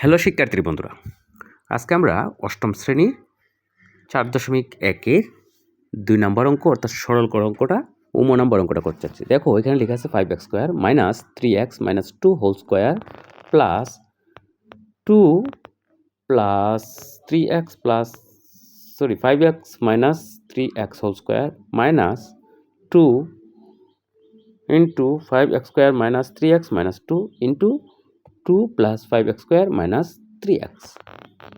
Hello শিক্ষার্থী বন্ধুরা, আজকে আমরা অষ্টম শ্রেণির চার দশমিক একের দুই নম্বর অঙ্ক অর্থাৎ সরল অঙ্কটা উম নম্বর অঙ্কটা করতে চাচ্ছি দেখো, এখানে লেখা আছে five x square minus three x minus two whole square plus two plus three x plus sorry five x minus three x whole square minus two into five x square minus three x minus two into two plus five x square minus three x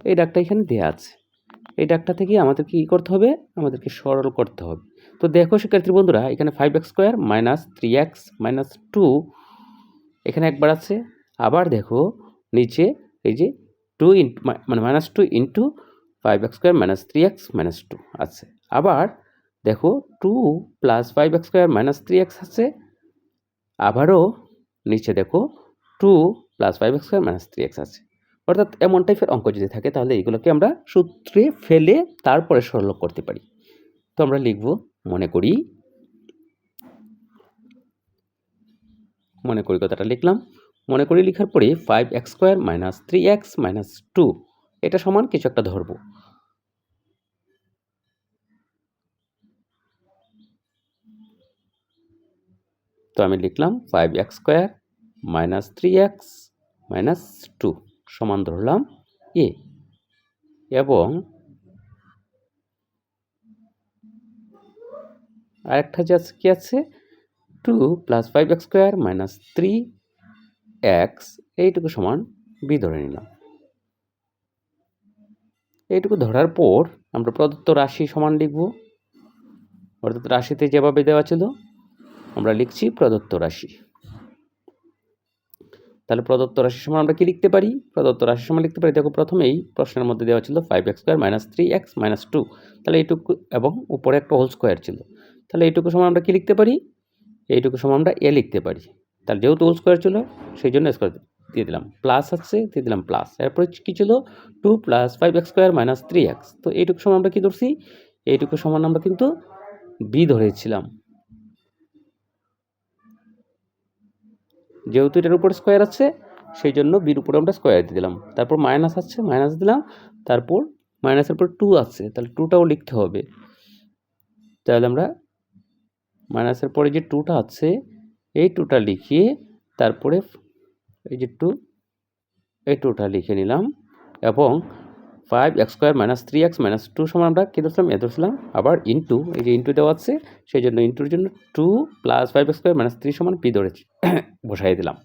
এই ডাকটা এখানে দেওয়া আছে। এই ডাকটা থেকে আমাদের কী করতে হবে? আমাদেরকে সরল করতে হবে। তো দেখো শিক্ষার্থী বন্ধুরা, এখানে five x square minus three x minus two এখানে একবার আছে। আবার দেখো, নিচে এই যে টু ইন্টু মানে minus two into five x square minus three x minus two আছে। আবার দেখো two plus five x square minus three x আছে। আবারও নিচে দেখো two plus five x square minus three x আছে। অর্থাৎ এমন টাইপের অঙ্ক যদি থাকে, তাহলে এইগুলোকে আমরা সূত্রে ফেলে তারপরে সরল করতে পারি। তো আমরা লিখব, মনে করি মনে করি কথাটা লিখলাম, মনে করি লেখার পরে five x square minus three x minus two এটা সমান কিছু একটা ধরবো। তো আমি লিখলাম five x square minus three x minus two সমান ধরলাম এ এবং আরেকটা যে আছে কি আছে? Two plus five x square minus three x এইটুকু সমান বি ধরে নিলাম। এইটুকু ধরার পর আমরা প্রদত্ত রাশি সমান লিখব। অর্থাৎ রাশিতে যেভাবে দেওয়া ছিল, আমরা লিখছি প্রদত্ত রাশি। তাহলে প্রদত্ত রাশি সমান আমরা কি লিখতে পারি? প্রদত্ত রাশি সমান লিখতে পারি। দেখো, প্রথমেই প্রশ্নের মধ্যে দেওয়া ছিল five x square minus three x minus two তাহলে এইটুকু এবং উপরে একটা হোল স্কোয়ার ছিল। তাহলে এইটুকু সমান আমরা কি লিখতে পারি? এইটুকু সমান আমরা এ লিখতে পারি। তাহলে যেহেতু হোল স্কোয়ার ছিল সেই জন্য স্কোয়ার দিয়ে দিলাম। প্লাস আছে দিয়ে দিলাম প্লাস এরপরে কী ছিল? Two plus five x square minus three x তো এইটুকু সমান আমরা কী ধরছি? এইটুকু সমান আমরা কিন্তু বি ধরেছিলাম। যেহেতু এটার উপরে স্কোয়ার আছে সেই জন্য বির উপরে আমরা স্কোয়ার দিয়ে দিলাম। তারপর মাইনাস আছে মাইনাস দিলাম, তারপর মাইনাসের পর টু আছে, তাহলে টুটাও লিখতে হবে। তাহলে আমরা মাইনাসের পরে যে টুটা আছে, এই টুটা লিখিয়ে তারপরে এই যে টু এই টুটা লিখে নিলাম এবং five x square minus three x minus two সমান আমরা কী ধরছিলাম? এ ধরছিলাম। আবার ইন্টু এই যে ইন্টু দেওয়া আছে সেই জন্য ইন্টুর জন্য two plus five x square minus three সমান পি ধরেছি। বসাই দিলাম।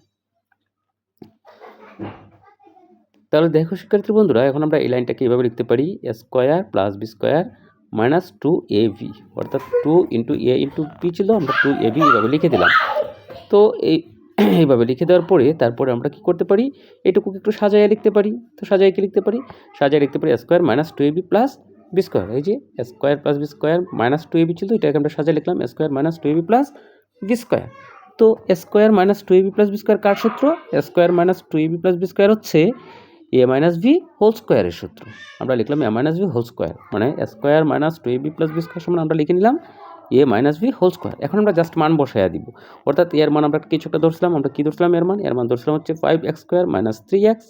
তাহলে দেখো শিক্ষার্থী বন্ধুরা, এখন আমরা এই লাইনটাকে এভাবে লিখতে পারি A square plus B square minus two A V অর্থাৎ two into A into P ছিল, আমরা টু এ ভি এইভাবে লিখে দিলাম। তো এই এইভাবে লিখে দেওয়ার পরে তারপরে আমরা কি করতে পারি? এটুকুকে একটু সাজাইয়া লিখতে পারি। তো সাজাই কি লিখতে পারি? সাজাই লিখতে পারি square minus two AB plus B square এই যে square plus B square minus two AB ছিল, এটাকে আমরা সাজাই লিখলাম square minus two AB plus B square তো square minus two AB plus B square কার সূত্র? Square minus two AB plus B square হচ্ছে এ মাইনাস ভি হোল স্কোয়ারের সূত্র। আমরা লিখলাম A minus V whole square মানে square minus two AB plus B square সমান আমরা লিখে নিলাম। A minus V whole square এখন আমরা জাস্ট মান বসাইয়া দিব। অর্থাৎ এর মান আমরা কিছু একটা ধরছিলাম, আমরা কী ধরছিলাম এর মান? এর মান ধরছিলাম হচ্ছে five x square minus three x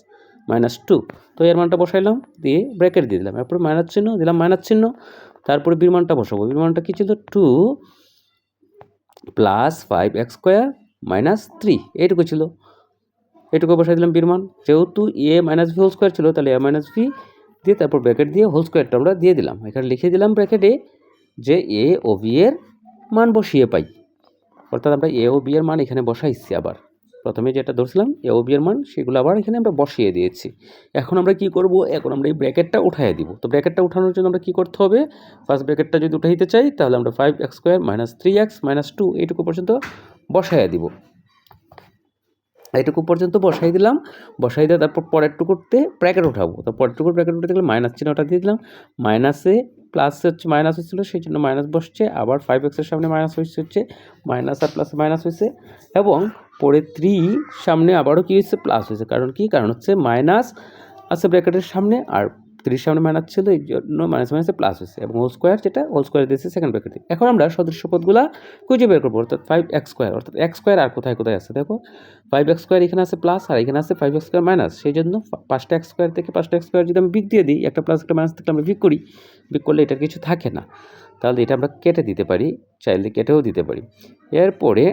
minus two তো এর মানটা বসাইলাম, দিয়ে ব্র্যাকেট দিয়ে দিলাম। এরপরে মাইনাস চিহ্ন, দিলাম মাইনাস চিহ্ন। তারপরে বীর মানটা বসাবো। বীর মানটা কী ছিল? Two plus five x square minus three এইটুকু ছিল। এটুকু বসাই দিলাম বীর মান। যেহেতু A minus V whole square ছিল, তাহলে এ মাইনাস ভি দিয়ে তারপর ব্র্যাকেট দিয়ে হোল স্কোয়ারটা আমরা দিয়ে দিলাম। এখানে লিখে দিলাম ব্র্যাকেটে যে এ ও বি এর মান বসিয়ে পাই। অর্থাৎ আমরা এ ও বি এর মান এখানে বসাইছি আবার। প্রথমে যেটা ধরছিলাম এ ও বি এর মান, সেগুলো আবার এখানে আমরা বসিয়ে দিয়েছি। এখন আমরা কি করব? এখন আমরা এই ব্র্যাকেটটা উঠাই দিব। তো ব্র্যাকেটটা উঠানোর জন্য আমরা কি করতে হবে? ফার্স্ট ব্র্যাকেটটা যদি উঠাইতে চাই, তাহলে আমরা five x square minus three x minus two এইটুকু পর্যন্ত বসাইয়া দিব। এইটুকু পর্যন্ত বসাই দিলাম। বসাই দিয়ে তারপর পরের টুকুরতে ব্র্যাকেট উঠাবো। তো পরের টুকুর ব্র্যাকেট উঠে গেলে মাইনাস চিহ্নটা দিয়ে দিলাম। মাইনাসে প্লাস হচ্ছে মাইনাস হচ্ছিল সেই জন্য মাইনাস বসছে, আবার ফাইভ এক্সের সামনে মাইনাস হয়েছে হচ্ছে মাইনাস আর প্লাসে মাইনাস হয়েছে, এবং পরে থ্রি সামনে আবারও কী হয়েছে প্লাস হয়েছে, কারণ কি? কারণ হচ্ছে মাইনাস আছে ব্র্যাকেটের সামনে, আর তিরিশ সামনে মাইনাস ছিল, এই জন্য মাইনাস মাইনাসে প্লাস হয়েছে এবং হোল স্কোয়ার যেটা হোল স্কোয়ার দিয়েছে সেকেন্ড ব্র্যাকেটে এখন আমরা সদৃশ্য পদগুলা খুঁজে বের করব, অর্থাৎ ফাইভ এক্স স্কোয়ার অর্থাৎ এক্স স্কোয়ার আর কোথায় কোথায় আছে, দেখো? ফাইভ এক্স স্কোয়ার এখানে আছে প্লাস আর এখানে আছে ফাইভ এক্স স্কোয়ার মাইনাস সেই জন্য পাঁচটা এক্স স্কোয়ার থেকে পাঁচটা এক্স স্কোয়ার যদি আমি বিক দিয়ে দিই, একটা প্লাস একটা মাইনাস থাকলে আমরা বিক করি বিক করলে এটার কিছু থাকে না। তাহলে এটা আমরা কেটে দিতে পারি, চাইলে কেটেও দিতে পারি। এরপরে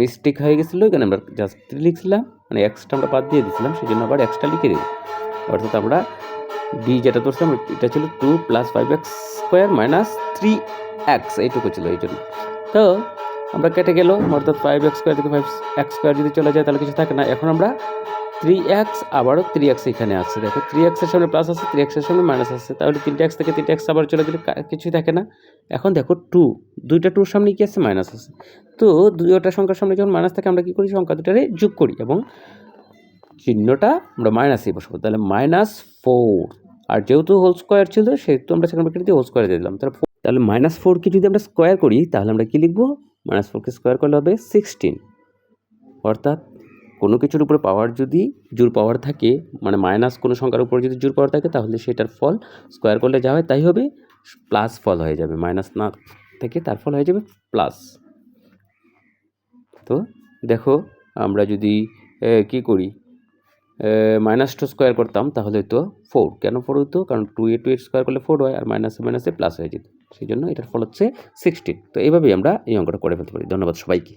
মিস্টেক হয়ে গেছিল, এখানে আমরা জাস্ট লিখছিলাম মানে এক্সটা আমরা বাদ দিয়ে দিয়েছিলাম সেই জন্য আবার এক্সটা লিখে দিই অর্থাৎ আমরা বি যেটা ধরছিলাম এটা ছিল two plus five x square minus three x এইটুকু ছিল এই জন্য। তো আমরা কেটে গেল, অর্থাৎ ফাইভ এক্স স্কোয়ার থেকে ফাইভ এক্স স্কোয়ার যদি চলে যায়, তাহলে কিছু থাকে না। এখন আমরা থ্রি এক্স আবারও থ্রি এক্স এখানে আসছে দেখো থ্রি এক্সের সামনে প্লাস আছে থ্রি এক্সের সামনে মাইনাস আছে। তাহলে তিনটে এক্স থেকে তিনটে এক্স আবার চলে গেলে কিছুই থাকে না। এখন দেখো টু দুইটা টুর সামনে কি আছে? মাইনাস আছে। তো দুইটা সংখ্যার সামনে যখন মাইনাস থাকে আমরা কি করি? সংখ্যা দুটারে যোগ করি এবং চিহ্নটা আমরা মাইনাসই বসাবো। তাহলে মাইনাস ফোর আর যেহেতু হোল স্কোয়ার ছিল, সেহেতু আমরা সেখানে ব্র্যাকেট দিয়ে হোল স্কোয়ার দিয়ে দিলাম। তাহলে তাহলে মাইনাস ফোরকে যদি আমরা স্কোয়ার করি, তাহলে আমরা কি লিখব? মাইনাস ফোরকে স্কোয়ার করলে হবে সিক্সটিন অর্থাৎ কোনো কিছুর উপরে পাওয়ার যদি জোর পাওয়ার থাকে মানে মাইনাস কোনো সংখ্যার উপরে যদি জোর পাওয়ার থাকে, তাহলে সেটার ফল স্কোয়ার করলে যা হয়, তাই হবে প্লাস ফল হয়ে যাবে। মাইনাস না থেকে তার ফল হয়ে যাবে প্লাস তো দেখো, আমরা যদি কি করি? মাইনাস টু স্কোয়ার করতাম, তাহলে তো ফোর কেন ফোর হতো কারণ টু এ টু এর স্কোয়ার করলে ফোর হয়, আর মাইনাসে মাইনাসে প্লাস হয়ে যেত। সেই জন্য এটার ফল হচ্ছে সিক্সটিন তো এইভাবেই আমরা এই অঙ্কটা করে ফেলতে পারি। ধন্যবাদ সবাইকে।